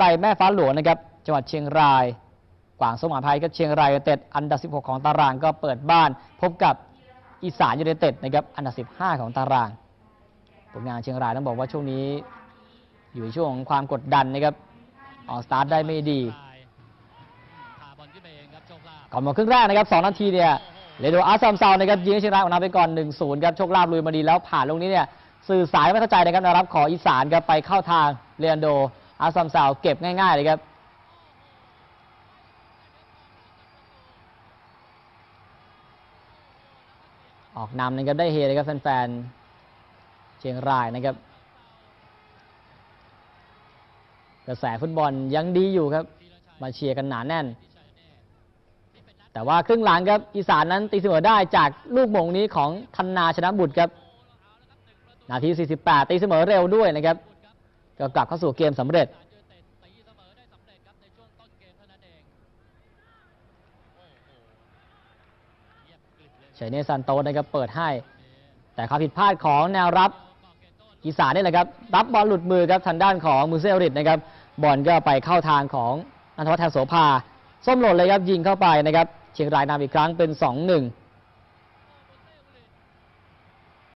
ไลแม่ฟ้าหลวงนะครับจังหวัดเชียงรายกวางสมหาภัยก็เชียงรายยูไนเต็ดอันดับ 16 ของตารางก็เปิดบ้านพบกับอีสานยูไนเต็ดนะครับอันดับ 15 ของตาราง ผลงานเชียงรายต้องบอกว่าช่วงนี้ อยู่ในช่วงของความกดดันนะครับออกสตาร์ทได้ไม่ดีพาบอลขึ้นไปเองครับโชคลาภก่อนหมดครึ่งแรกนะครับ 2 นาทีเนี่ยเรโดอาร์ซัมซาวนะครับยิงให้เชียงรายออกนำไปก่อน 1-0 ครับโชคลาภลุยมาดีแล้วผ่านลูกนี้เนี่ยสื่อสารไม่เข้าใจนะครับนะครับขออีสานครับไปเข้าทางเรอันโด อาซัมซาวเก็บง่ายๆเลยครับ ออกนำนะครับได้เฮนะครับแฟนๆเชียงรายนะครับ กระแสฟุตบอลยังดีอยู่ครับ มาเชียร์กันหนาแน่น แต่ว่าครึ่งหลังครับ อีสานนั้นตีเสมอได้จากลูกหม่งนี้ของธนนาชนะบุตรครับ นาที 48 ตีเสมอเร็วด้วยนะครับ ก็กลับเข้าสู่เกมสำเร็จ เฉยเนซันโตนะครับเปิดให้ แต่ความผิดพลาดของแนวรับอีสานนี่แหละครับ รับบอลหลุดมือครับทางด้านของมูเซลริดนะครับ บอลก็ไปเข้าทางของนันทวัฒน์แทนโสภา ส้มหล่นเลยครับยิงเข้าไปนะครับ เชียงรายนำอีกครั้งเป็น 2-1